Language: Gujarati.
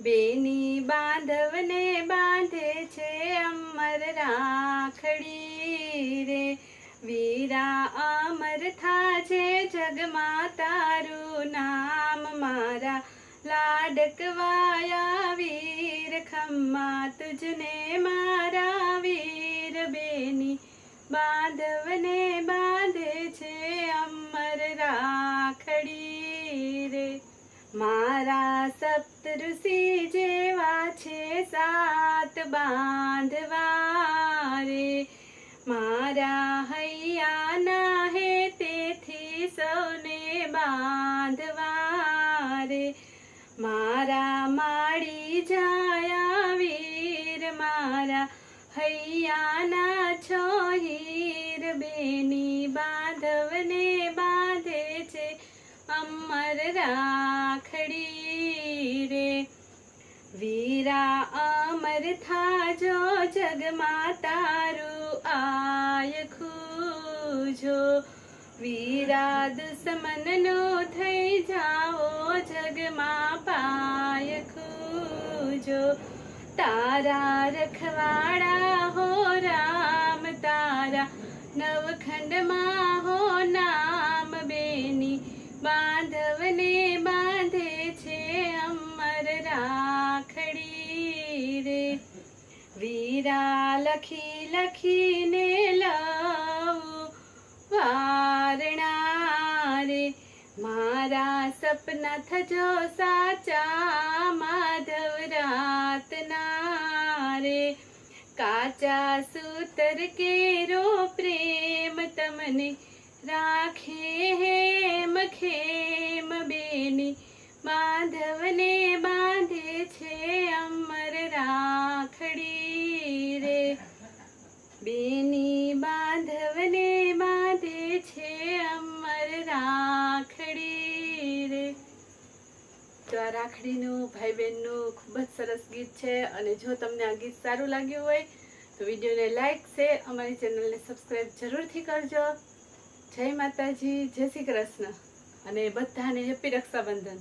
બેની બાંધવને બાંધે છે અમર રાખડી રે. વીરા અમર થાજે જગમાં તારું નામ મારા લાડકવાયા વીર ખમ્મા તુજને મારા વીર બેની બાંધવને બાંધે મારા સપ્તઋષિ જેવા છે સાત બાંધવા રે મારા હૈયાના હે તેથી સૌને બાંધવા રે મારા માડી જાયા વીર, મારા હૈયાના છો હીર બેની બાંધવને બાંધે છે અમર રાખડી રે. વીરા અમર થાજો જગમાં તારું આય ખુજો વીરા દુશ્મનનો થઈ જાઓ જગમાં પાય ખૂજો તારા રખવાડા હો રામ, તારા નવખંડમાં વીરા લખી લખીને લઉં વારણા રે, મારા સપના થજો સાચા માધવ રાતના રે. કાચા સૂતર કેરો પ્રેમ તમને રાખે હેમ ખેમ બેની, માધવને બાંધે છે બેની બાંધવને બાંધે છે અમર રાખડી રે. તો આ રાખડીનું ભાઈ બહેનનું ખૂબ જ સરસ ગીત છે અને જો તમને આ ગીત સારું લાગ્યું હોય, તો વિડીયોને લાઈક, શેર, અમારી ચેનલને સબસ્ક્રાઈબ જરૂરથી કરજો. જય માતાજી, જય શ્રી કૃષ્ણ. અને બધાને હેપી રક્ષાબંધન.